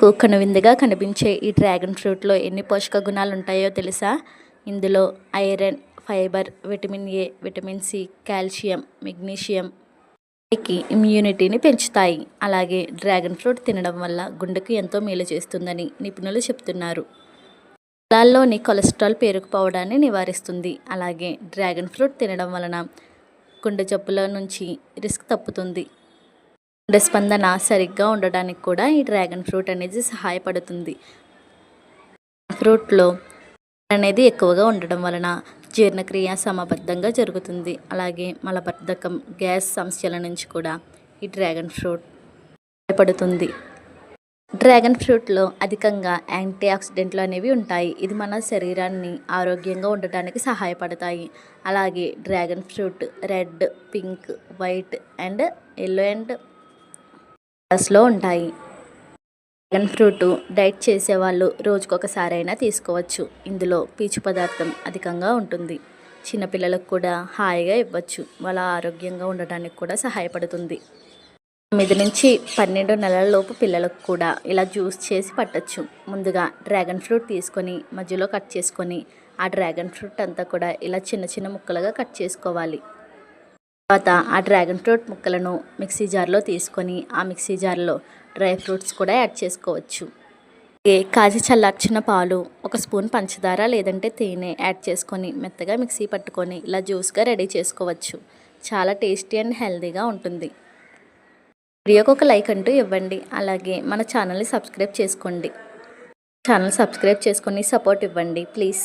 కు కనువిందుగా కనిపించే ఈ డ్రాగన్ ఫ్రూట్లో ఎన్ని పోషక గుణాలు ఉంటాయో తెలుసా? ఇందులో iron fibre vitamin A vitamin C calcium magnesium కి ఇమ్యూనిటీని పెంచుతాయి. అలాగే డ్రాగన్ ఫ్రూట్ తినడం వల్ల గుండెకు ఎంతో మేలు చేస్తుందని నిపుణులు చెప్తున్నారు. పొలాల్లోని కొలెస్ట్రాల్ పేరుకుపోవడాన్ని నివారిస్తుంది. అలాగే డ్రాగన్ ఫ్రూట్ తినడం వలన గుండె జబ్బుల నుంచి రిస్క్ తప్పుతుంది. స్పందన సరిగ్గా ఉండడానికి కూడా ఈ డ్రాగన్ ఫ్రూట్ అనేది సహాయపడుతుంది. ఫ్రూట్లో అనేది ఎక్కువగా ఉండడం వలన జీర్ణక్రియ సమబద్ధంగా జరుగుతుంది. అలాగే మలబద్ధకం గ్యాస్ సమస్యల నుంచి కూడా ఈ డ్రాగన్ ఫ్రూట్ సహాయపడుతుంది. డ్రాగన్ ఫ్రూట్లో అధికంగా యాంటీ ఆక్సిడెంట్లు అనేవి ఉంటాయి. ఇది మన శరీరాన్ని ఆరోగ్యంగా ఉండటానికి సహాయపడతాయి. అలాగే dragon fruit red pink white and yellow and కలర్స్లో ఉంటాయి. డ్రాగన్ ఫ్రూట్ డైట్ చేసేవాళ్ళు రోజుకొకసారైనా తీసుకోవచ్చు. ఇందులో పీచు పదార్థం అధికంగా ఉంటుంది. చిన్నపిల్లలకు కూడా హాయిగా ఇవ్వచ్చు. వాళ్ళ ఆరోగ్యంగా ఉండటానికి కూడా సహాయపడుతుంది. తొమ్మిది నుంచి పన్నెండు నెలలలోపు పిల్లలకు కూడా ఇలా జ్యూస్ చేసి పట్టచ్చు. ముందుగా డ్రాగన్ ఫ్రూట్ తీసుకొని మధ్యలో కట్ చేసుకొని ఆ డ్రాగన్ ఫ్రూట్ అంతా కూడా ఇలా చిన్న చిన్న ముక్కలుగా కట్ చేసుకోవాలి. తర్వాత ఆ డ్రాగన్ ఫ్రూట్ ముక్కలను మిక్సీ జార్లో తీసుకొని ఆ మిక్సీ జార్లో డ్రై ఫ్రూట్స్ కూడా యాడ్ చేసుకోవచ్చు. ఏ కాచి చల్లార్చిన పాలు ఒక స్పూన్ పంచదార లేదంటే తేనె యాడ్ చేసుకొని మెత్తగా మిక్సీ పట్టుకొని ఇలా జ్యూస్గా రెడీ చేసుకోవచ్చు. చాలా టేస్టీ అండ్ హెల్తీగా ఉంటుంది. వీడియోకి ఒక లైక్ అంటూ ఇవ్వండి. అలాగే మన ఛానల్ని సబ్స్క్రైబ్ చేసుకోండి. ఛానల్ సబ్స్క్రైబ్ చేసుకొని సపోర్ట్ ఇవ్వండి ప్లీజ్.